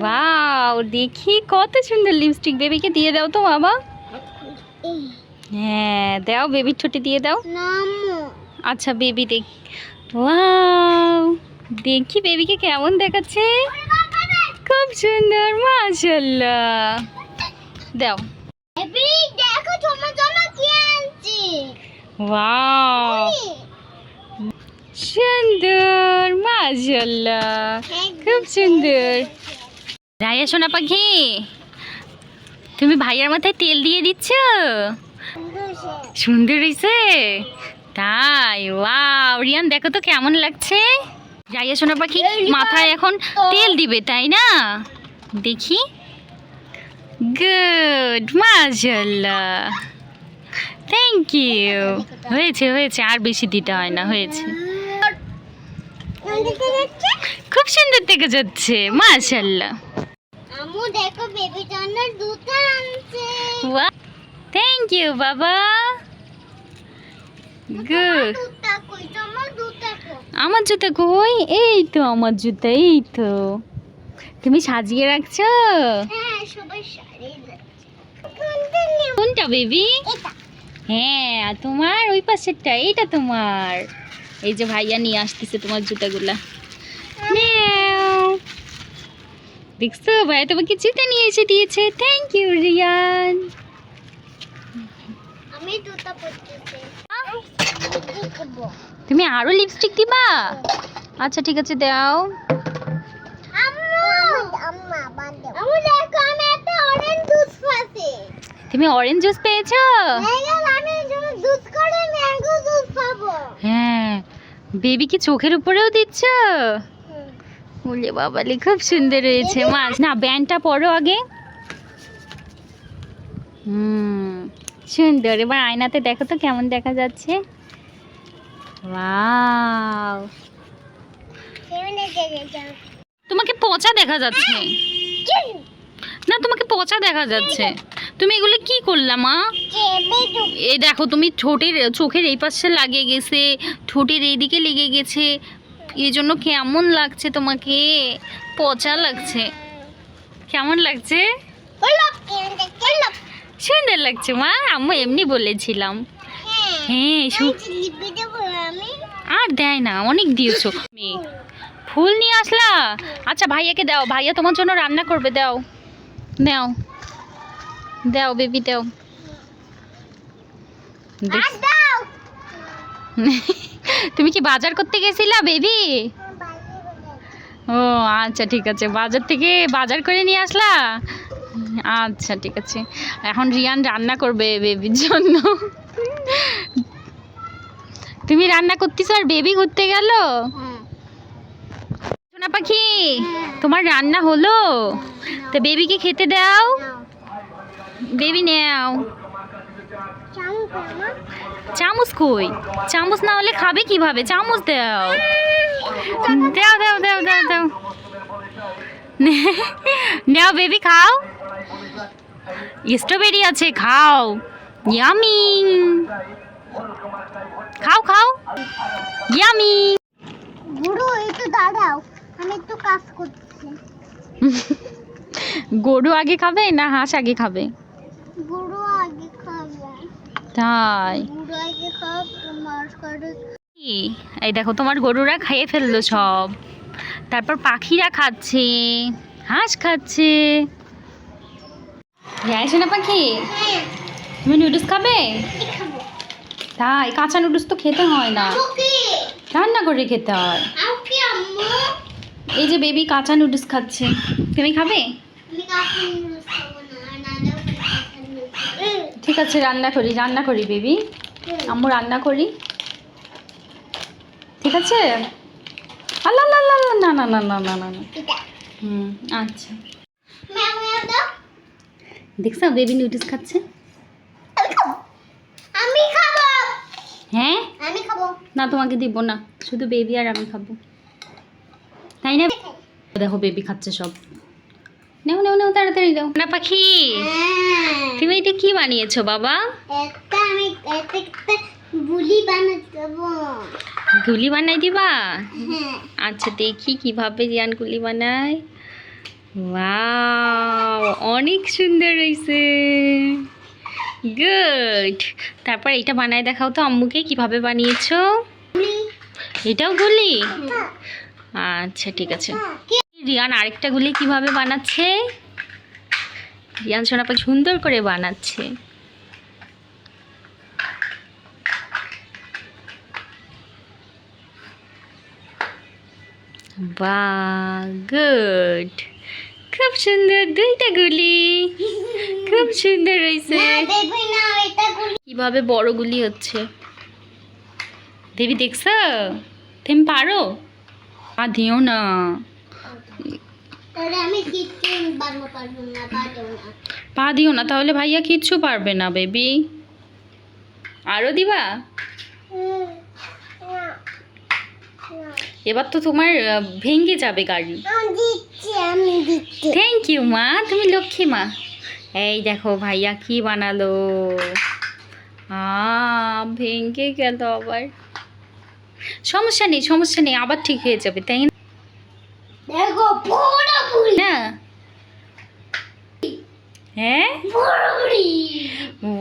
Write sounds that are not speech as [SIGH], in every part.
Wow দেখি কত সুন্দর লিপস্টিক বেবিকে দিয়ে দাও তো বাবা। হ্যাঁ দাও বেবির ঠোঁটে দিয়ে দাও। আচ্ছা বেবি দেখ। ওয়াও দেখি বেবিকে কেমন দেখাচ্ছে। খুব সুন্দর মাশাল্লাহ দাও। বেবি দেখো তোমার জন্য কি আনছি। ওয়াও সুন্দর মাশাল্লাহ খুব সুন্দর। রায়া সোনা পাখি, তুমি ভাইয়ার মাথায় তেল দিয়ে দিচ্ছ? সুন্দর হয়েছে তাই, ওয়াও। রিয়ান, দেখো তো কেমন লাগছে। রাইয়া সোনা পাখি মাথায় এখন তেল দিবে, তাই না? দেখি। গুড মাশাল্লাহ থ্যাংক ইউ হয়েছে হয়েছে। আর বেশি দিতে হয় না, হয়েছে। খুব সুন্দর দেখে যাচ্ছে মাশাল্লাহ আমু দেখো বেবি জুতা আনছে। থ্যাংক ইউ বাবা। গুড আমার জুতা কই? এই তো আমার জুতা এই তো। তুমি সাজিয়ে রাখছো? হ্যাঁ কোনটা বেবি হ্যাঁ তোমার ওই পাশেরটা এইটা তোমার। এই যে ভাইয়া নিয়ে আসতেছে তোমার জুতাগুলা। দেখছ ভাইয়া তোমাকে জুতা নিয়ে এসে দিয়েছে। থ্যাংক ইউ রিয়ান আমি জুতা পরতেছি। তুমি আরও লিপস্টিক দিবা? আচ্ছা ঠিক আছে দাও। তুমি অরেঞ্জ জুস পেয়েছ ম্যাঙ্গো আমি জুস করে ম্যাঙ্গো জুস পাবো হ্যাঁ বেবি কি চোখের উপরেও দিচ্ছ? বলে বাবালে, খুব সুন্দর হয়েছে মাছ না, ব্যান্ডটা পরো আগে। হুম, সুন্দর। এবার আয়নাতে দেখো তো কেমন দেখা যাচ্ছে। ওয়াও। তোমাকে পচা দেখা যাচ্ছে। না, তোমাকে পচা দেখা যাচ্ছে। তুমি এগুলো কি করলা মা? এই দেখো তুমি ঠোঁটের চোখের এই পাশে লাগিয়ে গেছে ঠোঁটের এইদিকে লেগে গেছে। এই জন্য কেমন লাগছে তোমাকে? পচা লাগছে। কেমন লাগছে? সুন্দর লাগছে মা আমি এমনি বলেছিলাম। হ্যাঁ আমি। আর দেয় না অনেক দিয়েছ। মেয়ে। ফুল নিয়ে আসলা? আচ্ছা ভাইয়াকে দাও ভাইয়া তোমার জন্য রান্না করবে দাও। দাও। দাও বেবি দাও। দাও। [LAUGHS] তুমি কি বাজার করতে গেছিলা বেবি? ও আচ্ছা ঠিক আছে। বাজার থেকে বাজার করে নিয়ে আসলা? আচ্ছা ঠিক আছে। এখন রিয়ান রান্না করবে বেবির জন্য। [LAUGHS] তুমি রান্না করতেছো আর বেবি ঘুরতে গেল? সোনা পাখি তোমার রান্না হলো? তো বেবিকে খেতে দাও। বেবি নাও। চামু চামচ কই? চামচ না হলে খাবে কীভাবে? চামচ দাও। দাও দাও দাও দাও দাও। নাও বেবি খাও। স্ট্রবেরি আছে খাও। ইয়ামি। খাও খাও। ইয়ামি। বুড়ো একটু দাঁড়াও। আমি একটু কাজ করছি। [LAUGHS] গরু আগে খাবে না হাঁস আগে খাবে? তাই? এই দেখো, তোমার গরুরা খাইয়ে ফেলল সব। তারপর পাখিরা খাচ্ছে, হাঁস খাচ্ছে। যাই না পাখি, তুমি নুডলস খাবে? তাই, কাঁচা নুডলস তো খেতে হয় না। রান্না করে খেতে হয়। এই যে বেবি কাঁচা নুডলস খাচ্ছে। তুমি খাবে? ঠিক আছে রান্না করি রান্না করি বেবি। আম্মু রান্না করি। ঠিক আছে? আল্লাহ না না না না না না না। না হুম আচ্ছা। দেখছ বেবি নুডলস খাচ্ছে? আমি আমি খাব। হ্যাঁ? আমি খাব। না তোমাকে দিব না। শুধু বেবি আর আমি খাব। তাই না? দেখো বেবি খাচ্ছে সব। নেও নেও নেও তাড়াতাড়ি দাও। না পাখি। তুমি এটা কি বানিয়েছো বাবা? একটা আমি একটা একটা বুলি গুলি বানাই দিবা? হ্যাঁ। আচ্ছা দেখি কীভাবে রিয়ান গুলি বানায়। ওয়াও অনেক সুন্দর হয়েছে গুড। তারপর এটা বানায় দেখাও তো আম্মুকে কীভাবে বানিয়েছো? এটাও গুলি? আচ্ছা ঠিক আছে। রিয়ান আরেকটা গুলি কীভাবে বানাচ্ছে? রিয়ান সোনাপা সুন্দর করে বানাচ্ছে। বা গুড। খুব সুন্দর দুইটা গুলি। খুব সুন্দর হয়েছে কীভাবে বড় গুলি হচ্ছে? দেবী দেখছ? তুমি পারো? পা দিও না তাহলে আমি কিচ্ছু বানাবো পারব না পারব না পা দিও না তাহলে ভাইয়া কিচ্ছু পারবে না বেবি। আরও দিবা? এবার তো তোমার ভেঙে যাবে গাড়ি। থ্যাংক ইউ মা তুমি লক্ষ্মী মা। এই দেখো ভাইয়া কি বানালো। ভেঙে গেল আবার। সমস্যা নেই সমস্যা নেই আবার ঠিক হয়ে যাবে তাই না? দেখো বড় গুলি না হ্যাঁ?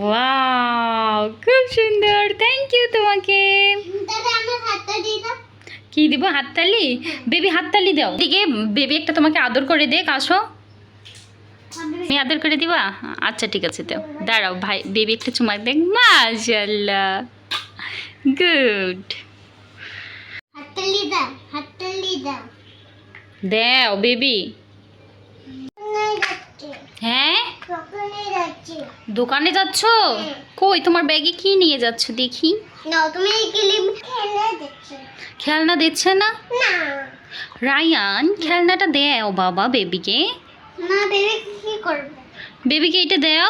ওয়াও খুব সুন্দর। থ্যাংক ইউ তোমাকে। কি দিব? হাততালি? বেবি হাততালি দাও। দিকে বেবি একটা তোমাকে আদর করে দে আসো। তুমি আদর করে দিবা? আচ্ছা ঠিক আছে দাও। দাঁড়াও ভাই বেবি একটা চুমা দেখ। মাশাল্লাহ গুড দাও হাতটা দাও। দাও বেবি হ্যাঁ? দোকানে যাচ্ছ। কই তোমার ব্যাগে কি নিয়ে যাচ্ছ দেখি? খেলনা দিচ্ছে না? রায়ান খেলনাটা দেও বাবা বেবিকে। বেবিকে এটা দেও।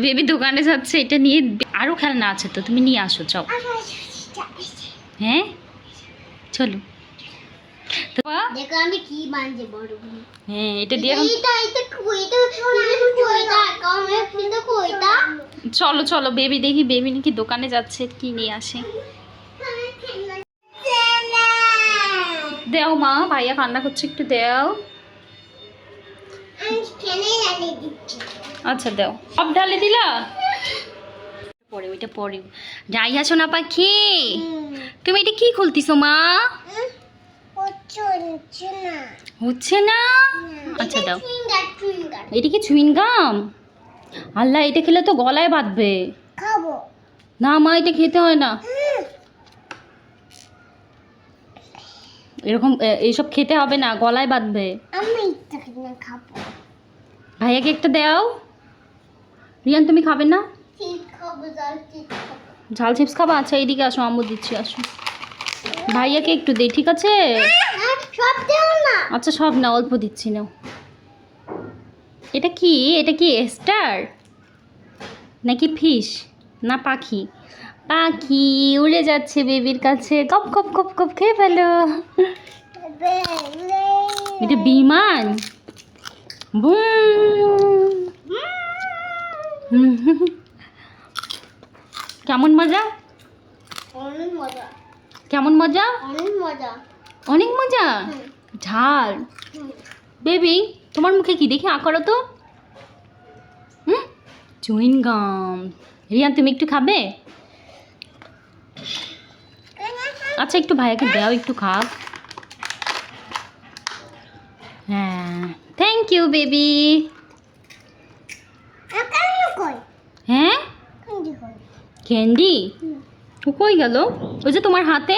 বেবি দোকানে যাচ্ছে এটা নিয়ে আরও খেলনা আছে তো তুমি নিয়ে আসো চাও হ্যাঁ? চলো। তো বা- দেখো আমি কি বানছি বড় হ্যাঁ এটা দিয়ে এখন চলো চলো বেবি দেখি বেবি নাকি দোকানে যাচ্ছে কি নিয়ে আসে। দেও মা ভাইয়া কান্না করছে একটু দেও। আচ্ছা দেও। সব ঢালে দিলা? পরে ওইটা পরে যাই আসো না পাখি। তুমি এটা কি খুলতিছো মা? হচ্ছে না। আচ্ছা দাও। এটা কি চুইন গাম আল্লাহ এটা খেলে তো গলায় বাঁধবে। না মা এটা খেতে হয় না। এরকম এইসব খেতে হবে না গলায় বাঁধবে। আমি ভাইয়াকে একটা দাও। রিয়ান তুমি খাবে না? ঝাল চিপস খাবা? আচ্ছা এইদিকে আসো আম্মু দিচ্ছি আসো। ভাইয়াকে একটু দে ঠিক আছে? আচ্ছা সব না অল্প দিচ্ছি না এটা কি? এটা কি স্টার নাকি ফিশ? না পাখি। পাখি উড়ে যাচ্ছে বেবির কাছে। কপ কপ কপ কপ খেয়ে ফেলো। এটা বিমান? বুম। কেমন মজা? মজা। কেমন মজা? অনেক মজা। অনেক মজা? ঝাল। বেবি তোমার মুখে কি? দেখি আঁকড়ো তো। হুম? চুইন গাম। রিয়ান তুমি একটু খাবে? আচ্ছা একটু ভাইয়াকে দাও একটু খাক। হ্যাঁ। থ্যাংক ইউ বেবি হ্যাঁ? ক্যান্ডি কই গেল? ওই যে তোমার হাতে?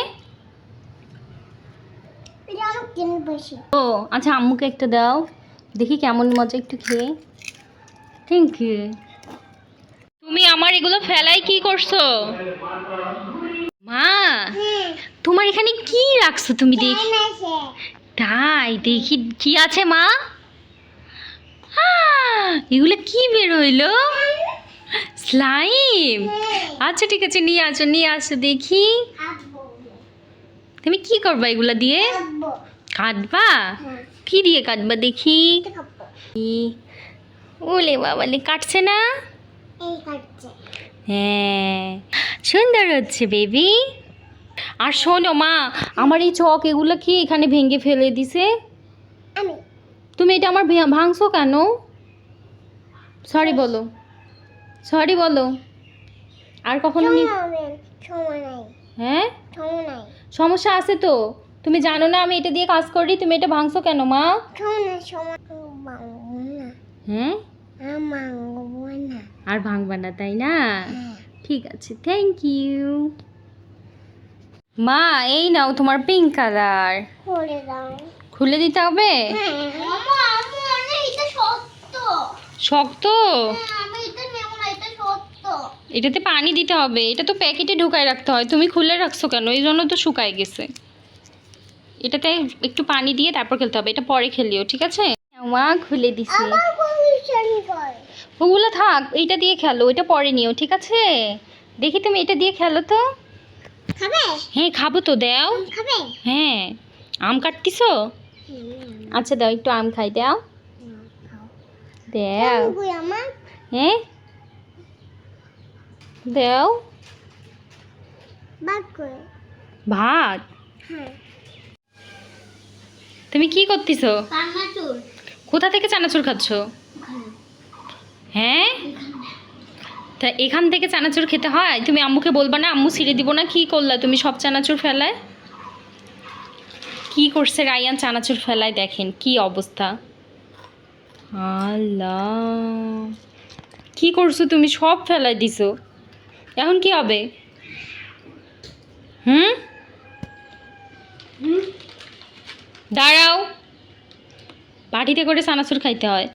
ও আচ্ছা আম্মুকে একটা দাও। দেখি কেমন মজা একটু খেয়ে। থ্যাংক ইউ তুমি আমার এগুলো ফেলাই কি করছ? মা তোমার এখানে কি রাখছো তুমি দেখি তাই দেখি কি আছে মা। এগুলো কি বের হইল? স্লাইম। আচ্ছা ঠিক আছে নিয়ে আসো নিয়ে আসো দেখি। তুমি কি করবা এগুলো দিয়ে? কাটবা কি দিয়ে কাটবা দেখি? ওলে বাবালে কাটছে না? হ্যাঁ সুন্দর হচ্ছে বেবি। আর শোনো মা আমার এই চক এগুলো কি এখানে ভেঙে ফেলে দিছে? তুমি এটা আমার ভাঙছো কেন? সরি বলো। সরি বলো। আর কখনো হ্যাঁ? সমস্যা আছে তো। তুমি জানো না আমি এটা দিয়ে কাজ করি তুমি এটা ভাঙছো কেন মা? হ্যাঁ আর ভাঙবো না। আর ভাঙবা না তাই না? হ্যাঁ। ঠিক আছে থ্যাংক ইউ মা এই নাও তোমার পিঙ্ক কালার খুলে দিতে হবে? হ্যাঁ। আম্মু আম্মু অনেক এটা সত্য শক্ত হ্যাঁ, আমি এটা নেব না এটা সত্য এটাতে পানি দিতে হবে। এটা তো প্যাকেটে ঢুকায় রাখতে হয়। তুমি খুলে রাখছো কেন? এই জন্য তো শুকায় গেছে। এটাতে একটু পানি দিয়ে তারপর খেলতে হবে। এটা পরে খেলিও ঠিক আছে? মা খুলে দিছি। ওগুলো থাক এইটা দিয়ে খেলো এটা পরে নিও ঠিক আছে? দেখি তুমি এটা দিয়ে খেলো তো। হ্যাঁ খাব তো দাও। হ্যাঁ আম কাটতিছো? আচ্ছা দাও একটু আম খাই দাও। দাও। হ্যাঁ? দাও। বাদ করে। ভাত? হ্যাঁ। তুমি কি করতেছো? কোথা থেকে চানাচুর খাচ্ছ? হ্যাঁ? তা এখান থেকে চানাচুর খেতে হয়? তুমি আম্মুকে বলবা না আম্মু ছিঁড়ে দিব না কি করলা তুমি সব চানাচুর ফেলায়? কি করছে রায়ান চানাচুর ফেলায় দেখেন কি অবস্থা? আল্লাহ। কি করছ তুমি সব ফেলায় দিছো? এখন কি হবে? হুম? দাঁড়াও। বাটিতে করে সানাসুর খাইতে হয়।